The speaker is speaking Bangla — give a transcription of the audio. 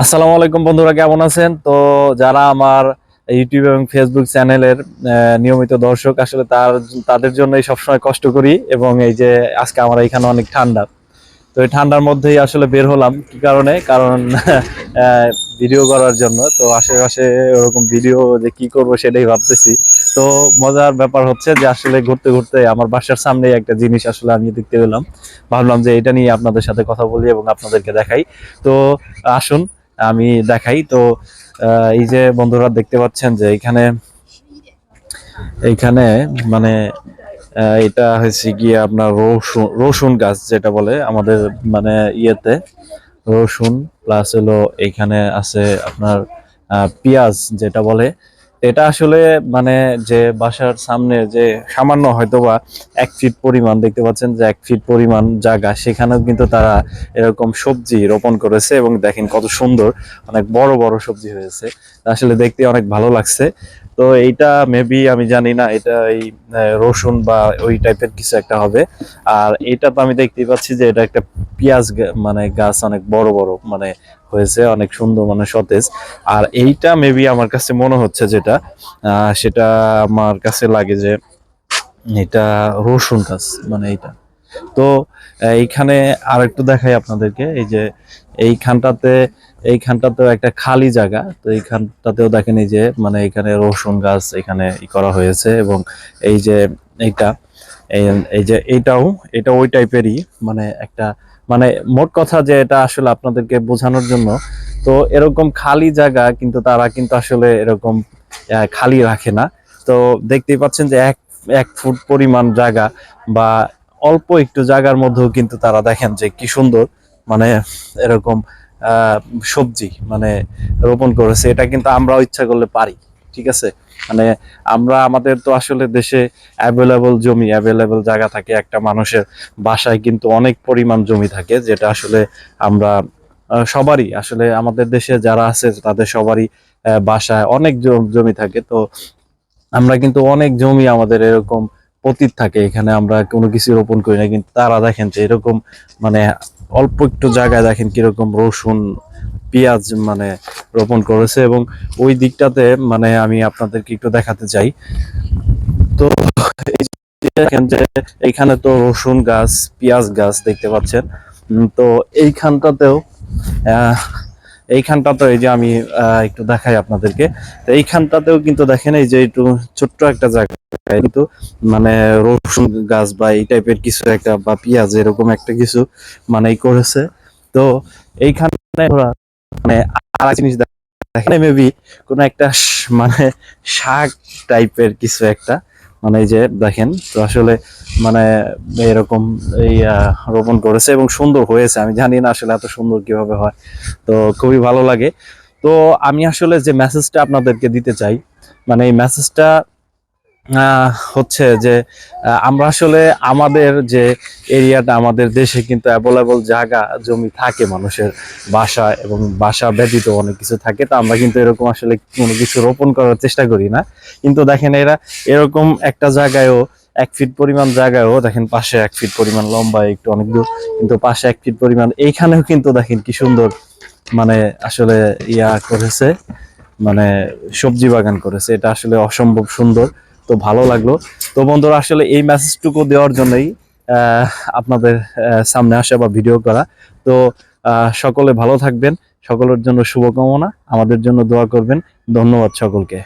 আসসালামু আলাইকুম বন্ধুরা, কেমন আছেন? তো যারা আমার ইউটিউব এবং ফেসবুক চ্যানেলের নিয়মিত দর্শক, আসলে তার, তাদের জন্যই সবসময় কষ্ট করি এবং এই যে আজকে আমার এখানে অনেক ঠান্ডা। তো এই ঠান্ডার মধ্যেই আসলে বের হলাম, কি কারণে? কারণ ভিডিও করার জন্য। তো আশেপাশে ওরকম ভিডিও যে কি করব সেটাই ভাবতেছি। তো মজার ব্যাপার হচ্ছে যে আসলে ঘুরতে ঘুরতে আমার বাসার সামনেই একটা জিনিস আসলে আমি দেখতে পেলাম। ভাবলাম যে এটা নিয়ে আপনাদের সাথে কথা বলি এবং আপনাদেরকে দেখাই। তো আসুন আমি দেখাই। তো এই যে বন্ধুরা দেখতে পাচ্ছেন যে এখানে, এইখানে মানে এটা হয়েছে গিয়ে আপনার রসুন রসুন গাছ যেটা বলে আমাদের মানে ইয়েতে। রসুন প্লাস হলো এখানে আছে আপনার পেঁয়াজ যেটা বলে। এটা আসলে মানে যে বাসার সামনে যে সামান্য হয়তোবা এক ফিট পরিমাণ, দেখতে পাচ্ছেন যে এক ফিট পরিমাণ জায়গা, সেখানেও কিন্তু তারা এরকম সবজি রোপণ করেছে এবং দেখেন কত সুন্দর, অনেক বড় বড় সবজি হয়েছে। আসলে দেখতে অনেক ভালো লাগছে। তো এইটা মেবি আমি জানি না, এটা এই রসুন বা ওই টাইপের কিছু একটা হবে। আর এটা তো আমি দেখতে পাচ্ছি যে এটা একটা পেঁয়াজ মানে গাছ, অনেক বড় বড় মানে হয়েছে, অনেক সুন্দর মানে সতেজ। আর এইটা মেবি আমার কাছে মনে হচ্ছে যেটা সেটা আমার কাছে লাগে যে এটা রসুন গাছ মানে এইটা। তো এইখানে আর একটু দেখাই আপনাদেরকে, এই যে এইখানটাতে, এইখানটাতেও একটা খালি জায়গা, তো এইখানটাতেও দেখেন এই যে মানে এখানে রসুন গাছ এখানে করা হয়েছে এবং এই যে এইটা এই- যে এটাও এটা ওই টাইপেরই মানে একটা মানে মোট কথা যে এটা আসলে আপনাদেরকে বোঝানোর জন্য, তো এরকম খালি জায়গা কিন্তু তারা কিন্তু আসলে এরকম খালি রাখে না। তো দেখতেই পাচ্ছেন যে এক এক ফুট পরিমাণ জায়গা বা অল্প একটু জায়গার মধ্যেও কিন্তু তারা দেখেন যে কি সুন্দর মানে এরকম সবজি মানে রোপণ করেছে। এটা কিন্তু আমরাও ইচ্ছা করলে পারি, ঠিক আছে? মানে আমরা আমাদের তো আসলে দেশে অ্যাভেলেবল জমি অ্যাভেলেবল জায়গা থাকে একটা মানুষের বাসায় কিন্তু অনেক পরিমাণ জমি থাকে, যেটা আসলে আমরা সবারই আসলে আমাদের দেশে যারা আছে তাদের সবারই বাসায় অনেক জমি থাকে। তো আমরা কিন্তু অনেক জমি আমাদের এরকম পতিত থাকে, এখানে আমরা কোনো কিছু রোপণ করি না, কিন্তু তারা দেখেন যে এরকম মানে অল্প একটু জায়গায় দেখেন কীরকম রসুন পেঁয়াজ মানে রোপণ করেছে এবং ওই দিকটাতে মানে আমি আপনাদেরকে একটু দেখাতে চাই। তো দেখেন যে এইখানে তো রসুন গাছ পেঁয়াজ গাছ দেখতে পাচ্ছেন। তো এইখানটাতেও আহ, এইখানটাতেও এই যে আমি একটু দেখাই আপনাদেরকে। তো এইখানটাতেও কিন্তু দেখেন এই যে একটু ছোট্ট একটা জায়গা। কিন্তু মানে রসুন গাছ বা এই টাইপের কিছু একটা বা পেঁয়াজ এরকম একটা কিছু মানে করেছে। তো এইখানে মানে আর জিনিস দেখেন মেবি কোনো একটা মানে শাক টাইপের কিছু একটা। মানে এই যে দেখেন, তো আসলে মানে এরকম এই রোপণ করেছে এবং সুন্দর হয়েছে। আমি জানি না আসলে এত সুন্দর কীভাবে হয়। তো খুবই ভালো লাগে। তো আমি আসলে যে মেসেজটা আপনাদেরকে দিতে চাই মানে এই মেসেজটা হচ্ছে যে আমরা আসলে আমাদের যে এরিয়াটা, আমাদের দেশে কিন্তু অ্যাভেলেবল জায়গা, জমি থাকে মানুষের বাসা এবং বাসা ব্যতীত অনেক কিছু থাকে। তো আমরা কিন্তু এরকম আসলে কোনো কিছু রোপণ করার চেষ্টা করি না। কিন্তু দেখেন এরা এরকম একটা জায়গায়ও, এক ফিট পরিমাণ জায়গায়ও, দেখেন পাশে এক ফিট পরিমাণ লম্বা, একটু অনেক দূর, কিন্তু পাশে এক ফিট পরিমাণ, এইখানেও কিন্তু দেখেন কি সুন্দর মানে আসলে ইয়া করেছে মানে সবজি বাগান করেছে। এটা আসলে অসম্ভব সুন্দর। তো ভালো লাগল। তো বন্ধুরা, আসলে এই মেসেজটুকু দেওয়ার জন্যই আপনাদের সামনে আসা বা ভিডিও করা। তো সকলে ভালো থাকবেন। সকলের জন্য শুভকামনা। আমাদের জন্য দোয়া করবেন। ধন্যবাদ সকলকে।